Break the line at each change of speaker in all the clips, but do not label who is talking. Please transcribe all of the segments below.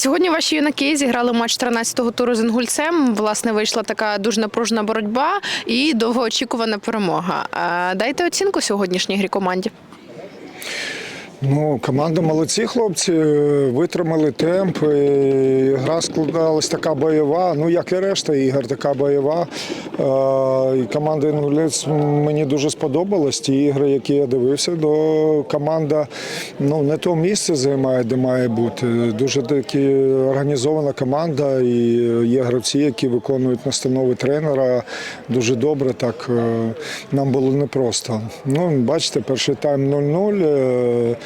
Сьогодні ваші юнаки зіграли матч 13-го туру з Інгульцем. Власне, вийшла така дуже напружена боротьба і довгоочікувана перемога. Дайте оцінку сьогоднішній грі команді.
Ну, команда молодці, хлопці, витримали темп. і Гра складалась така бойова, ну як і решта ігор, така бойова. Е, І команда Інгулець мені дуже сподобалась. Ті ігри, які я дивився, до команда ну, не то місце займає, де має бути. Дуже таки організована команда, і є гравці, які виконують настанови тренера. Дуже добре. Так е, нам було непросто. Ну, бачите, перший тайм 0-0.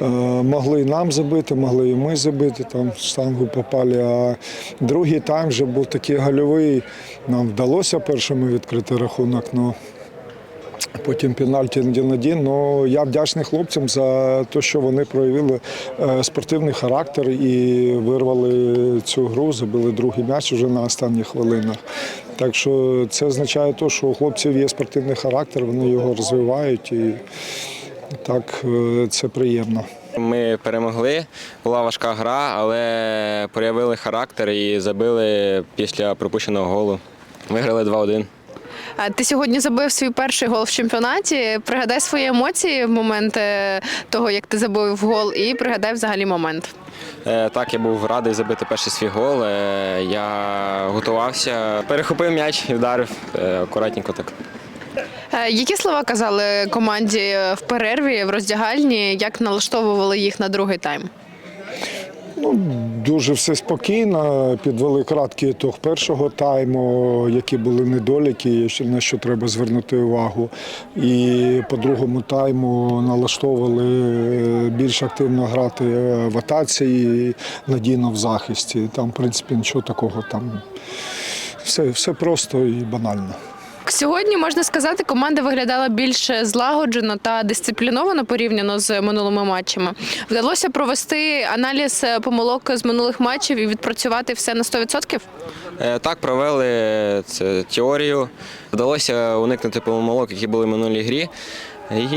Е, Могли нам забити, могли і ми забити, там штангу попали. А другий тайм вже був такий гольовий. Нам вдалося першими відкрити рахунок. Ну, Потім пенальті 1-1. Ну, я вдячний хлопцям за те, що вони проявили е, спортивний характер і вирвали цю гру, забили другий м'яч вже на останніх хвилинах. Так що це означає те, що у хлопців є спортивний характер, вони його розвивають і так е, це приємно.
Ми перемогли, була важка гра, але проявили характер і забили після пропущеного голу. Виграли 2-1.
Ти сьогодні забив свій перший гол в чемпіонаті. Пригадай свої емоції в момент того, як ти забив гол, і пригадай взагалі момент.
Е, Так, я був радий забити перший свій гол. Е, Я готувався, перехопив м'яч і вдарив е, акуратненько так.
Е, Які слова казали команді в перерві в роздягальні, як налаштовували їх на другий тайм?
Ну, дуже все спокійно. Підвели краткий ітог першого тайму, які були недоліки, на що треба звернути увагу. І по другому тайму налаштовували е, більш активно грати е, в атаці надійно в захисті. Там, в принципі, нічого такого там. Все, все просто і банально.
Сьогодні можна сказати, команда виглядала більш злагоджено та дисципліновано порівняно з минулими матчами. Вдалося провести аналіз помилок з минулих матчів і відпрацювати все на 100%?
Е, Так, провели це теорію. Вдалося уникнути помилок, які були в минулій грі,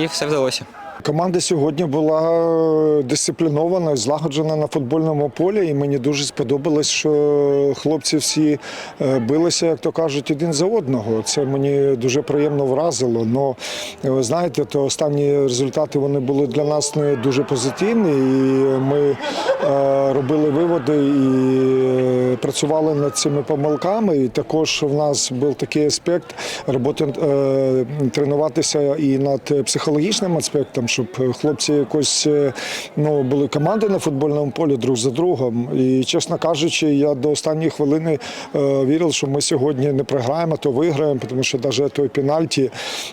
і все вдалося.
Команда сьогодні була дисциплінована, злагоджена на футбольному полі, і мені дуже сподобалось, що хлопці всі е, билися, як то кажуть, один за одного. Це мені дуже приємно вразило. Но знаєте, то останні результати вони були для нас не дуже позитивні, і ми е, робили виводи і е, працювали над цими помилками. І також в нас був такий аспект роботи е, тренуватися і над психологічним аспектом, щоб хлопці якось е, ну, були команди на футбольному полі друг за другом. І, чесно кажучи, я до останньої хвилини е, вірив, що ми сьогодні не програємо, то виграємо, тому що навіть той пенальті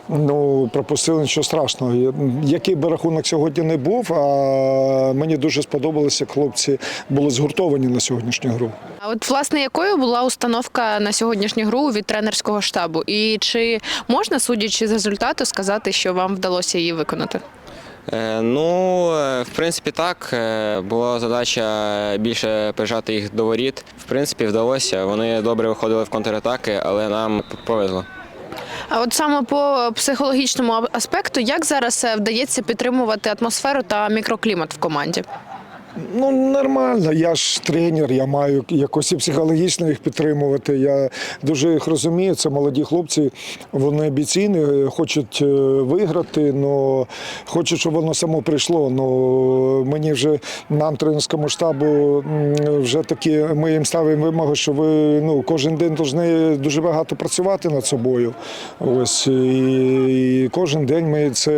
ну, пропустили нічого страшного. Який би рахунок сьогодні не був, а мені дуже сподобалося, хлопці були згуртовані на сьогоднішню гру.
А от власне якою була установка на сьогоднішню гру від тренерського штабу? І чи можна, судячи з результату, сказати, що вам вдалося її виконати?
Е, Ну, е, в принципі, так. Е, Була задача більше прижати їх до воріт. В принципі, вдалося. Вони добре виходили в контратаки, але нам повезло.
А от саме по психологічному аспекту, як зараз вдається підтримувати атмосферу та мікроклімат в команді?
Ну, нормально, я ж тренер, я маю якось і психологічно їх підтримувати. Я дуже їх розумію. Це молоді хлопці, вони амбіційні, хочуть е, виграти, але хочуть, щоб воно само прийшло. Ну, мені вже нам, тренерському штабу, вже такі, ми їм ставимо вимогу, що ви ну, кожен день повинні дуже багато працювати над собою. Ось і, і кожен день ми це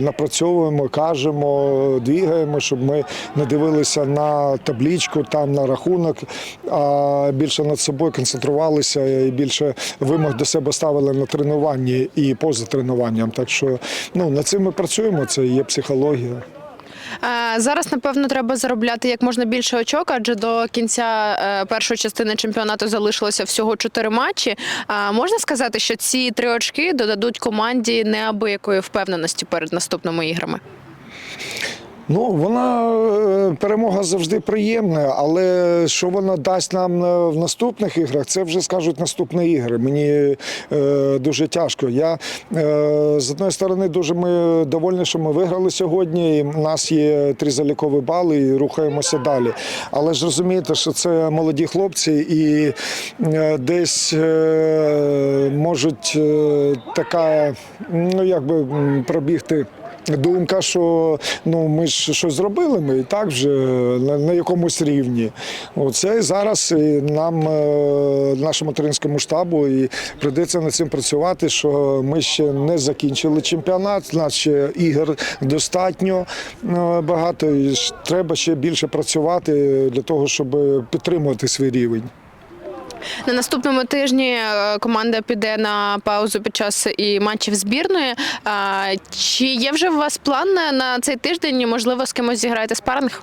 напрацьовуємо, кажемо, двігаємо, щоб ми не дивилися на таблічку, там на рахунок, а більше над собою концентрувалися і більше вимог до себе ставили на тренуванні і поза тренуванням. Так що ну, над цим ми працюємо, це є психологія.
Зараз, напевно, треба заробляти як можна більше очок, адже до кінця е, першої частини чемпіонату залишилося всього чотири матчі. А Можна сказати, що ці три очки додадуть команді неабиякої впевненості перед наступними іграми?
Ну, вона е, перемога завжди приємна, але що вона дасть нам е, в наступних іграх, це вже скажуть наступні ігри. Мені е, дуже тяжко. Я е, з одної сторони дуже ми довольні, що ми виграли сьогодні. І в нас є три залікові бали і рухаємося далі. Але ж розумієте, що це молоді хлопці, і е, десь е, можуть е, така, ну якби м, пробігти. Думка, що ну ми ж щось зробили, ми і так вже на, на якомусь рівні. Оце зараз і нам, е, нашому тренерському штабу, і прийдеться над цим працювати, що ми ще не закінчили чемпіонат, нас ще ігор достатньо е, багато, і треба ще більше працювати для того, щоб підтримувати свій рівень.
На наступному тижні е, команда піде на паузу під час і матчів збірної. Чи є вже у вас план на цей тиждень? Можливо, з кимось зіграєте спаринг?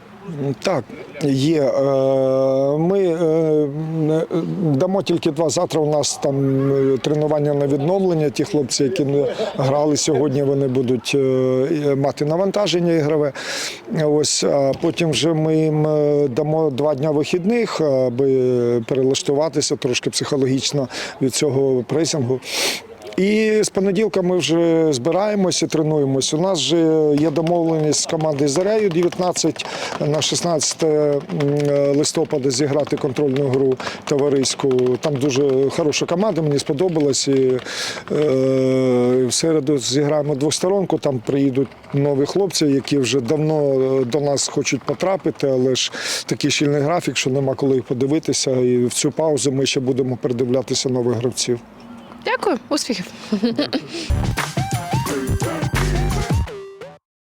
Так, є. Е, Ми е, дамо тільки два. Завтра у нас там е, тренування на відновлення. Ті хлопці, які не грали сьогодні, вони будуть мати навантаження ігрове. Ось а потім вже ми їм дамо два дня вихідних, аби перелаштуватися трошки психологічно від цього пресингу. І з понеділка ми вже збираємося, тренуємося. У нас вже є домовленість з командою Зарею 19 на 16 листопада зіграти контрольну гру товариську. Там дуже хороша команда, мені сподобалась. І, е, в середу зіграємо двосторонку. Там приїдуть нові хлопці, які вже давно е, до нас хочуть потрапити, але ж такий щільний графік, що нема коли їх подивитися. І в цю паузу ми ще будемо передивлятися нових гравців.
Дякую, успіхів.